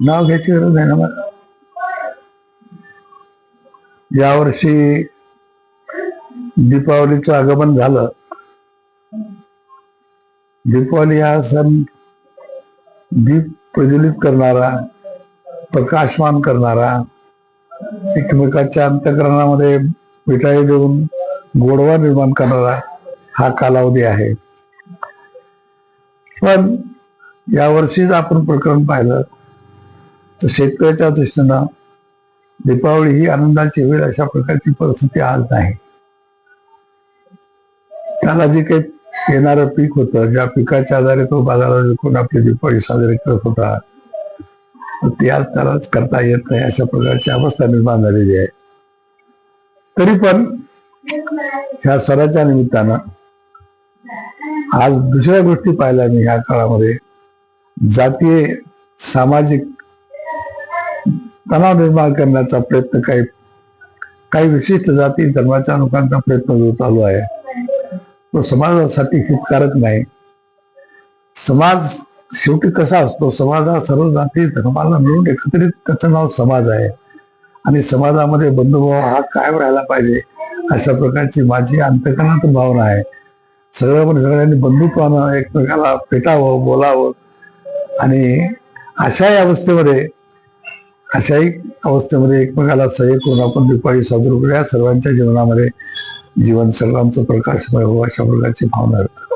नाव घ्यायची गरज आहे ना मला? यावर्षी दीपावलीचं आगमन झालं. दीपावली हा सण दीप प्रज्वलित करणारा प्रकाशमान करणारा एकमेकाच्या अंतकरणामध्ये मिठाई देऊन गोडवा निर्माण करणारा हा कालावधी आहे. पण यावर्षीच आपण प्रकरण पाहिलं तर शेतकऱ्याच्या दृष्टीनं दीपावली ही आनंदाची वेळ अशा प्रकारची परिस्थिती आज नाही. त्याला जे काही येणारं पीक होतं ज्या पिकाच्या आधारे तो बाजारात विकून आपली दीपावली साजरी करत होता तर ते आज त्यालाच करता येत नाही अशा प्रकारची अवस्था निर्माण झालेली आहे. तरी पण ह्या सराच्या निमित्तानं आज दुसऱ्या गोष्टी पाहिल्या मी ह्या काळामध्ये जातीय सामाजिक तणाव निर्माण करण्याचा प्रयत्न काही काही विशिष्ट जाती धर्माच्या लोकांचा प्रयत्न जो चालू आहे तो समाजासाठी हितकारक नाही. समाज शेवटी कसा असतो? समाज हा सर्व जाती धर्माला मिळून एकत्रित त्याचं नाव समाज आहे. आणि समाजामध्ये बंधुभाव हा कायम राहायला पाहिजे अशा प्रकारची माझी अंतकरणात भावना आहे. सगळ्यामध्ये सगळ्यांनी बंधुत्वानं एकमेकाला पेटावं बोलावं. आणि अशाही अवस्थेमध्ये अशाही अवस्थेमध्ये एकमेकाला सहयोग करून आपण दिपाळी साजरी करूया. सर्वांच्या जीवनामध्ये जीवन सर्वांचं प्रकाशमय हो अशा प्रकारची भावना व्यक्त